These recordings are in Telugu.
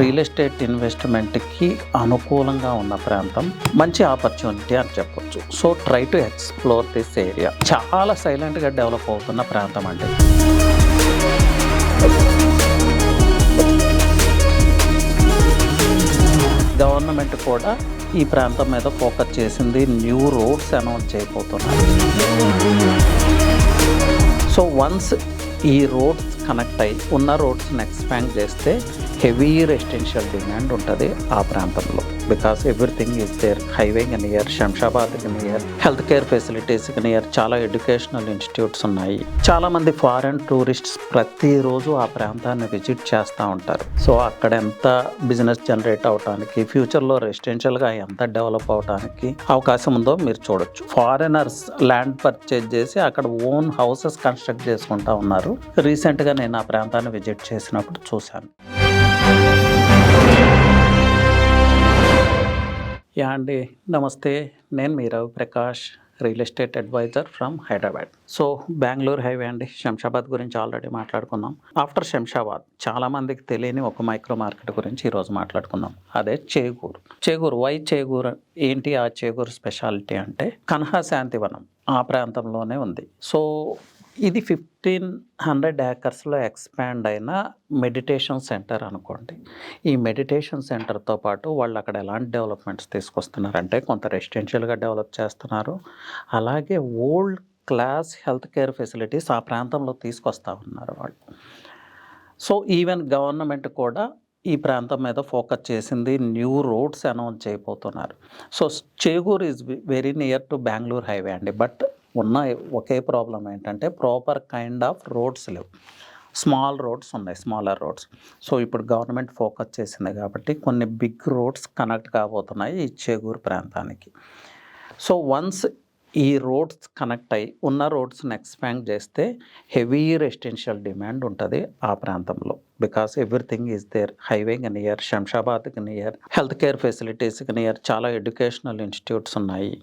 రియల్ ఎస్టేట్ ఇన్వెస్ట్మెంట్కి అనుకూలంగా ఉన్న ప్రాంతం మంచి ఆపర్చునిటీ అని చెప్పొచ్చు. So try to explore this area. చాలా సైలెంట్గా డెవలప్ అవుతున్న ప్రాంతం అండి. గవర్నమెంట్ కూడా ఈ ప్రాంతం మీద ఫోకస్ చేసింది న్యూ రోడ్స్ అనౌన్స్ చేయబోతున్నారు. సో వన్స్ ఈ రోడ్స్ కనెక్ట్ అయ్యి ఉన్న రోడ్స్ని ఎక్స్పాండ్ చేస్తే హెవీ రెసిడెన్షియల్ డిమాండ్ ఉంటుంది ఆ ప్రాంతంలో. Because everything is there highway near Shamshabad near health care facilities near చాలా ఎడ్యుకేషనల్ ఇన్స్టిట్యూట్స్ ఉన్నాయి. చాలా మంది ఫారెన్ టూరిస్ట్స్ ప్రతిరోజు ఆ ప్రాంతాన్ని విజిట్ చేస్తూ ఉంటారు. సో అక్కడ ఎంత బిజినెస్ జనరేట్ అవడానికి ఫ్యూచర్లో రెసిడెన్షియల్గా ఎంత డెవలప్ అవడానికి అవకాశం ఉందో మీరు చూడొచ్చు. ఫారినర్స్ ల్యాండ్ పర్చేజ్ చేసి అక్కడ ఓన్ హౌసెస్ కన్స్ట్రక్ట్ చేసుకుంటా ఉన్నారు. రీసెంట్గా నేను ఆ ప్రాంతాన్ని విజిట్ చేసినప్పుడు చూశాను. యా అండి. నమస్తే. నేను మీ Prakash real estate advisor from Hyderabad. So Bengaluru highway అండి. శంషాబాద్ గురించి ఆల్రెడీ మాట్లాడుకున్నాం. ఆఫ్టర్ శంషాబాద్ చాలామందికి తెలియని ఒక మైక్రో మార్కెట్ గురించి ఈరోజు మాట్లాడుకుందాం. అదే చేగూరు. చేగూరు వై చేగూరు ఏంటి ఆ చేగూరు స్పెషాలిటీ అంటే కన్హా శాంతివనం ఆ ప్రాంతంలోనే ఉంది. సో ఇది ఫిఫ్టీన్ హండ్రెడ్ ఏకర్స్లో ఎక్స్పాండ్ అయిన మెడిటేషన్ సెంటర్ అనుకోండి. ఈ మెడిటేషన్ సెంటర్తో పాటు వాళ్ళు అక్కడ ఎలాంటి డెవలప్మెంట్స్ తీసుకొస్తున్నారంటే కొంత రెసిడెన్షియల్గా డెవలప్ చేస్తున్నారు. అలాగే world class health care facilities ఆ ప్రాంతంలో తీసుకొస్తా ఉన్నారు వాళ్ళు. సో ఈవెన్ గవర్నమెంట్ కూడా ఈ ప్రాంతం మీద ఫోకస్ చేసింది న్యూ రోడ్స్ అనౌన్స్ చేయబోతున్నారు. So Chegur is very near to Bengaluru highway అండి. బట్ ఉన్న ఒకే ప్రాబ్లం ఏంటంటే ప్రాపర్ కైండ్ ఆఫ్ రోడ్స్ లేవు. స్మాల్ రోడ్స్ ఉన్నాయి స్మాలర్ రోడ్స్. సో ఇప్పుడు గవర్నమెంట్ ఫోకస్ చేసింది కాబట్టి కొన్ని బిగ్ రోడ్స్ కనెక్ట్ కాబోతున్నాయి ఈ చేగూరు ప్రాంతానికి. సో వన్స్ ఈ రోడ్స్ కనెక్ట్ అయ్యి ఉన్న రోడ్స్ని ఎక్స్పాండ్ చేస్తే హెవీ రెసిడెన్షియల్ డిమాండ్ ఉంటుంది ఆ ప్రాంతంలో. బికాస్ ఎవ్రీథింగ్ ఈజ్ దేర్ హైవేకి నియర్ శంషాబాద్కి నియర్ హెల్త్ కేర్ ఫెసిలిటీస్కి నియర్ చాలా ఎడ్యుకేషనల్ ఇన్స్టిట్యూట్స్ ఉన్నాయి.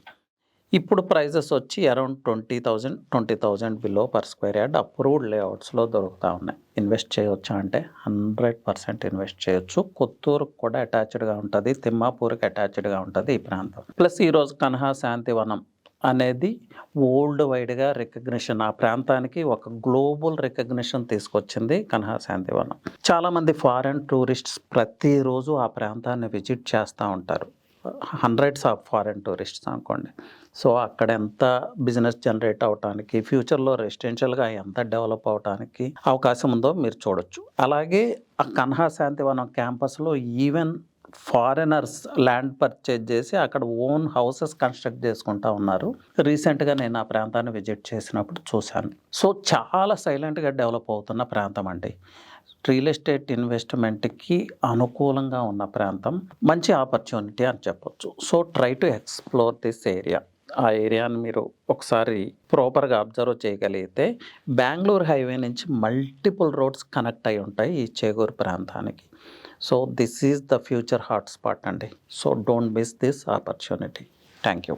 ఇప్పుడు ప్రైజెస్ వచ్చి around twenty thousand twenty thousand below per square yard approved లేఅవుట్స్లో దొరుకుతూ ఉన్నాయి. ఇన్వెస్ట్ చేయొచ్చా అంటే హండ్రెడ్ పర్సెంట్ ఇన్వెస్ట్ చేయొచ్చు. కొత్తూరుకు కూడా అటాచ్డ్గా ఉంటుంది. తిమ్మాపూర్కి అటాచ్డ్గా ఉంటుంది ఈ ప్రాంతం. ప్లస్ ఈరోజు కన్హా శాంతివనం అనేది వరల్డ్ వైడ్గా రికగ్నిషన్. ఆ ప్రాంతానికి ఒక గ్లోబల్ రికగ్నిషన్ తీసుకొచ్చింది కన్హా శాంతివనం చాలామంది ఫారెన్ టూరిస్ట్స్ ప్రతిరోజు ఆ ప్రాంతాన్ని విజిట్ చేస్తూ ఉంటారు. హండ్రెడ్స్ ఆఫ్ ఫారెన్ టూరిస్ట్స్ అనుకోండి. సో అక్కడ ఎంత బిజినెస్ జనరేట్ అవడానికి ఫ్యూచర్లో రెసిడెన్షియల్గా ఎంత డెవలప్ అవడానికి అవకాశం ఉందో మీరు చూడొచ్చు. అలాగే ఆ కన్హా శాంతివనం క్యాంపస్లో ఈవెన్ ఫారినర్స్ ల్యాండ్ పర్చేజ్ చేసి అక్కడ ఓన్ హౌసెస్ కన్స్ట్రక్ట్ చేసుకుంటా ఉన్నారు. రీసెంట్గా నేను ఆ ప్రాంతాన్ని విజిట్ చేసినప్పుడు చూశాను. సో చాలా సైలెంట్గా డెవలప్ అవుతున్న ప్రాంతం అండి. రియల్ ఎస్టేట్ ఇన్వెస్ట్మెంట్కి అనుకూలంగా ఉన్న ప్రాంతం. మంచి ఆపర్చునిటీ అని చెప్పొచ్చు. So try to explore this area. ఆ ఏరియాని మీరు ఒకసారి ప్రాపర్గా అబ్జర్వ్ చేయగలిగితే బెంగళూరు హైవే నుంచి మల్టిపుల్ రోడ్స్ కనెక్ట్ అయి ఉంటాయి ఈ చేగూరు ప్రాంతానికి. So this is the future hotspot అండి. So don't miss this opportunity thank you